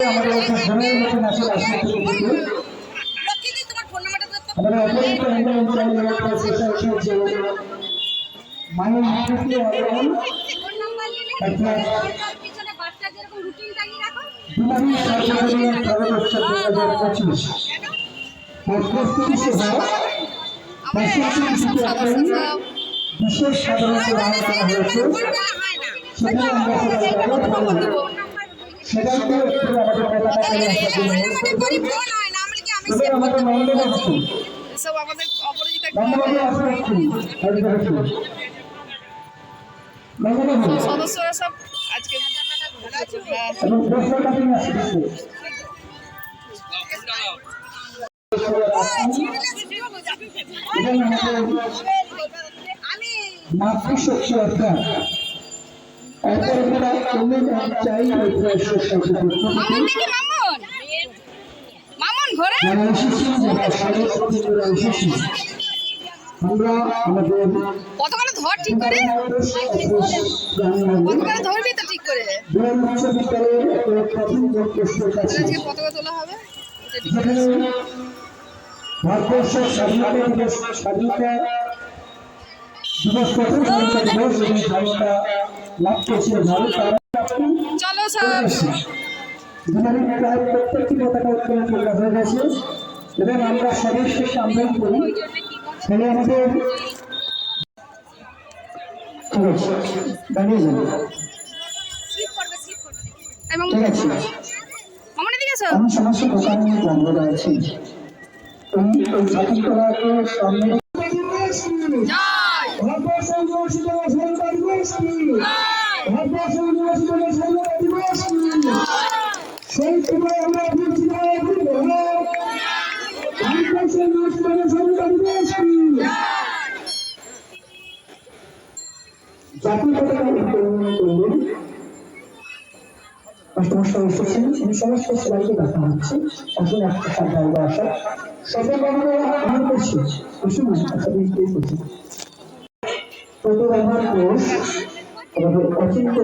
আমাদের ঘরের মতন দাও তো। আমাদের অপরিচিত অ্যাম্বুলেন্স চালিয়ে সোসাইটি যে মায়ের রুটিন টাঙিয়ে রাখো বিমানী সার্বজনীন খবর দু হাজার পঁচিশ প্রস্তুতি সহ বিশেষ সাধারণ প্রদান করা হয়েছে সেখানে আমরা সবাই সেটাকে আমাদের হয় অপরাজিত সদস্যরা সব আজকে আমি মাতৃশক্তি অর্থাৎ একের পর চাই ধর ঠিক করে কতক্ষণ ধরবি তো ঠিক করে উচ্চ তোলা হবে ভারতবর্ষের স্বাধীনতা দিবস স্বাধীনতা দিবস প্রথম স্বাধীনতা দিবস এবং স্বাধীনতা লাভ করেছিল ভারত চলো প্রত্যেকটি পতাকা উত্তোলন করা হয়ে গেছে এবং আমরা সবার শেষে আমরাই করি তাহলে আমাদের ঠিক আছে। দাঁড়িয়ে ঠিক আমি সমস্ত দোকান নিয়ে বন্ধ রয়েছি। এই এই ছাত্রীকলাকে সামনে আমি সবাইকে দেখা হচ্ছে আসলে একটা সাধারণ আসা সকল বাবারা আমার করছি বেশি না, আশা করি করছি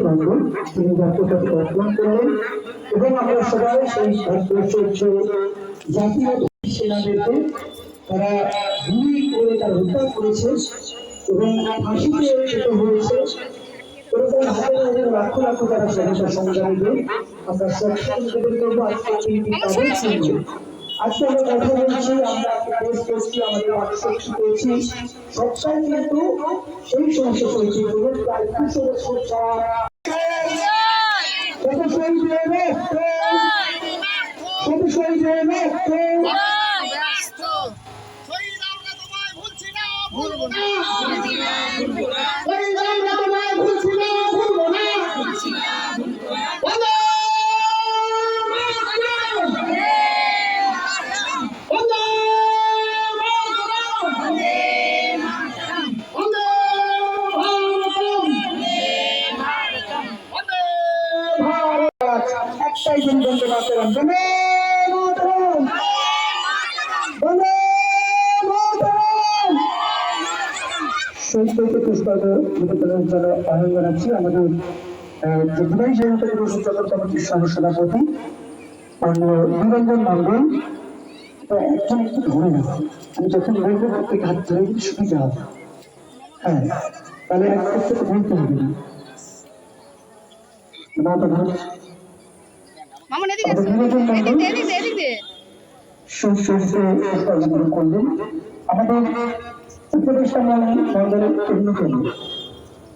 মন্ডল তিনি পতাকা উত্তোলন করলেন, এবং আমরা সবাই সেই যে জাতীয় সেনাদেরকে তারা গুলি করে তারা হত্যা করেছে এবং ফাঁসিতে হয়েছে। এরকম হাজার হাজার লক্ষ লক্ষ যারা স্বাধীনতা সংগ্রামীদের আমরা সবসময় করব আজকে। আজকে আমরা কথা বলছি আমরা করছি আমাদের সবটাই কিন্তু সেই সমস্যা যেগুলো প্রায় দুশো বছর আহ্বান জানাচ্ছি আমাদের স্বাধীনতা দিবস উদযাপন কমিটির সহসভাপতি নিরঞ্জন মন্ডল একজন একটু ধরে না আমি যখন বলব প্রত্যেক হাত ধরে দিলে সুবিধা হবে হ্যাঁ তাহলে এক প্রত্যেকে বলতে হবে না। আমাদের উপদেষ্টা মন্ডলের অন্যতম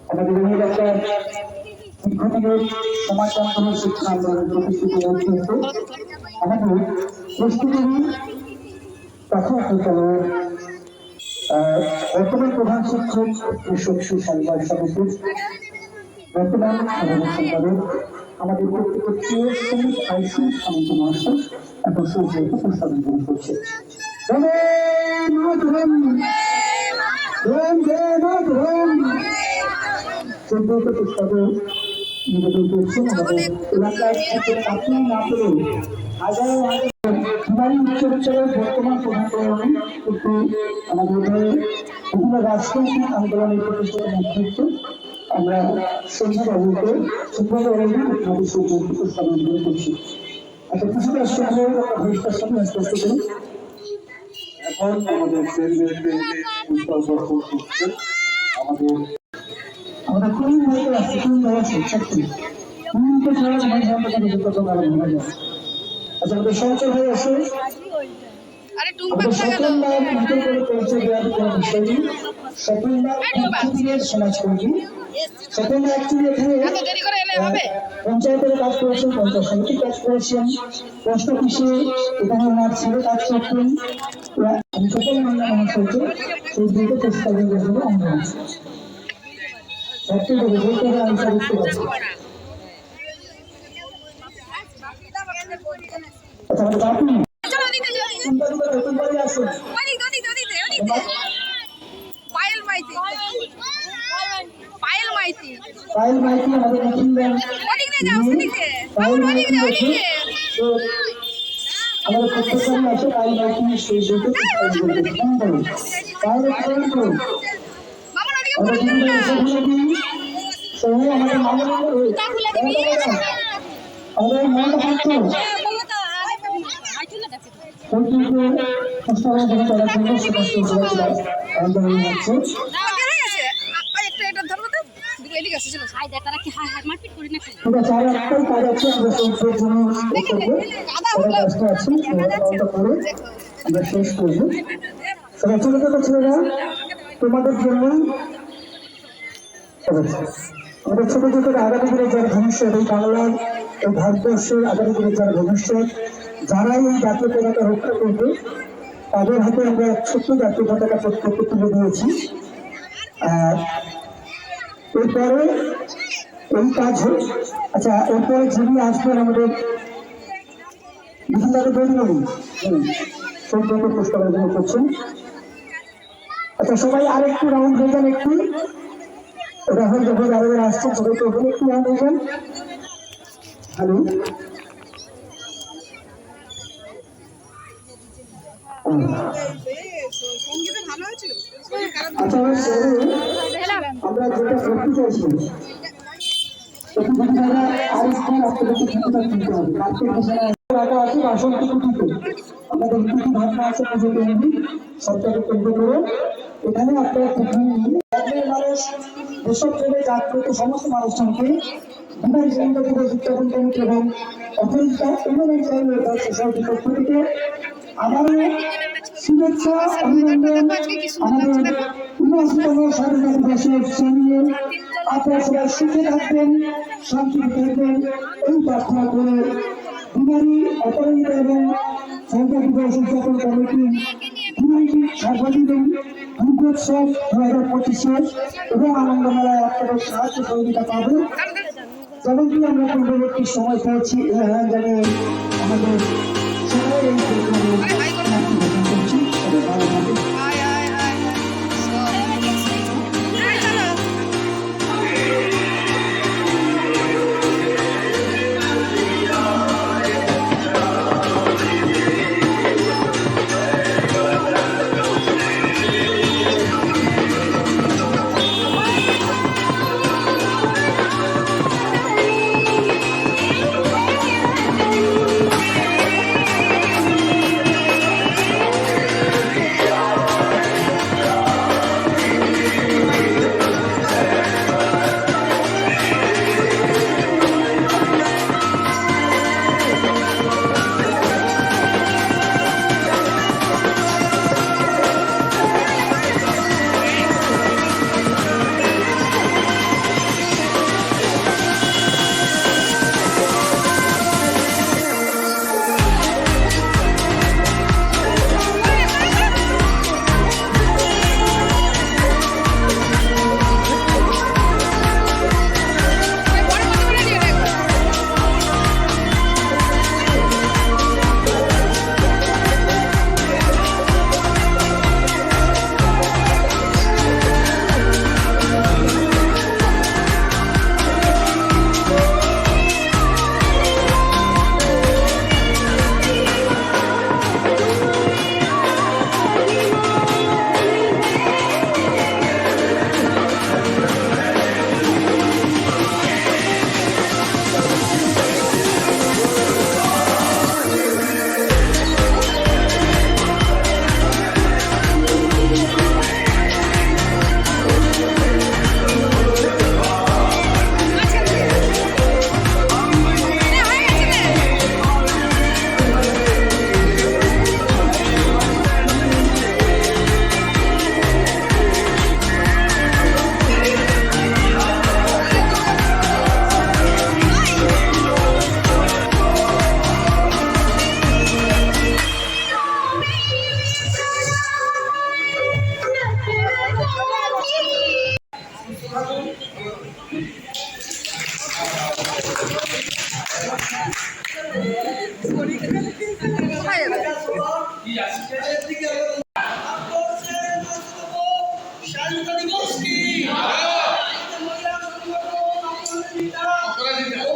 আমাদের এলাকার দীর্ঘদিনের সমাজতন্ত্র শিক্ষা আন্দোলনের প্রতিষ্ঠিত নেতৃত্ব আমাদের প্রস্তুতি প্রাথমিক বিদ্যালয়ের বর্তমান প্রধান শিক্ষক কৃষক সুসংবাদ সমিতির বর্তমান সম্পাদক আমাদের প্রিয় শ্রমিক আইসু সামন্ত মহাশয় এখন উপস্থাপন গ্রহণ করছে চোদ্দত পুস্তকে নিবেদন করছেন আমাদের এলাকার থেকে না পেলেও হাজার বিমানী উচ্চ বর্তমান কিন্তু আমাদের বিভিন্ন রাজনৈতিক আন্দোলনের প্রতিষ্ঠা নেতৃত্ব আমরা সন্ধ্যা বাবুকে সন্ধ্যা বাবুকে আমাদের করছি আচ্ছা কিছুটা করি এখন আমাদের সেলিব্রেটে উৎসব করছেন আমাদের আমরা খুবই ভালো আছি খুবই ভালো আছি সত্যি কোনকে ছাড়া ভাই আমরা তাকে বিপদ ভালো মনে আচ্ছা আমাদের সঞ্চয় হয়ে আছে আরে টুম্পা আমাদের কোথায় গেল সকলবার নতুন করে পরিচয় দেওয়ার কোনো বিষয় নেই সকলবার পৃথিবীর সমাজকর্মী সকলবার অ্যাকচুয়ালি এত দেরি করে এলে হবে। পঞ্চায়েতের কাজ করেছেন পঞ্চায়েত সমিতির কাজ করেছেন। পোস্ট অফিসে এখানে ওনার ছেলে কাজ করতেন। আমি সকল মামলা মানুষ হয়েছে সেই দুটো চেষ্টা জন্য আমরা। আছি সত্যি করে বলতে হবে আমি তা বুঝতে পারছি। আচ্ছা আমাদের ওদিকে আছে ওদিকে তো আমাদের প্রত্যেকজন আছে পায়েল মাইতি সেই করুন পায়েল কেমন করুন আমাদের পড়ে এসে দিন সহ আমাদের মামলা আমাদের কিন্তু আন্দোলন হচ্ছে বের হয়ে গেছে আর একটা এটা ধরবো তো দুটো এদিকে আছে চলো হাই দেখ তারা কি হাই হাই মারপিট করি নাকি? ঠিক আছে একটাই কাজ আছে আমরা জন্য করে আমরা শেষ করব। সবাই ছোট ছোট ছেলেরা তোমাদের জন্যই আমাদের ছোট ছোট আগামী দিনের যারা ভবিষ্যৎ এই বাংলার এই ভারতবর্ষের আগামী দিনের যারা ভবিষ্যৎ যারা এই জাতীয় পতাকা রক্ষা করবে তাদের হাতে আমরা ছোট্ট জাতীয় পতাকা প্রত্যেককে তুলে দিয়েছি। আর এরপরে এই কাজ আচ্ছা এরপরে যিনি আসবেন আমাদের বিভিন্ন বৈরি সম্পর্ক পুরস্কারের জন্য করছেন। আচ্ছা সবাই আর একটু রাউন্ড হয়ে যান একটু। রাহুল যখন আরও আসছেন সবাই তো একটু রাউন্ড হয়ে যান। হ্যালো। ভালো আচ্ছা আমার আমরা যেটা করতে চাইছি একটু যদি যারা আর একটু আপনাদেরকে কিছুটা দিতে হবে। মার্কেট হিসেবে রাখা আছে বাসন্তী কুটিতে। আমাদের কিছু ভাবনা আছে, পুজো কেন্দ্রিক সরকারের কেন্দ্র কমিটি শুভেচ্ছা, অভিনন্দন আমাদের উনআশিতম স্বাধীনতা দিবসের আপনারা সবাই সুখে থাকবেন, শান্তিতে থাকবেন, এই প্রার্থনা করে পাবো। যেমনটি আমরা পূর্ববর্তী সময় পেয়েছি আহ্বান আমাদের সবাই স্বাধীনতা দিবস কি? হ্যাঁ। অপরাজিতা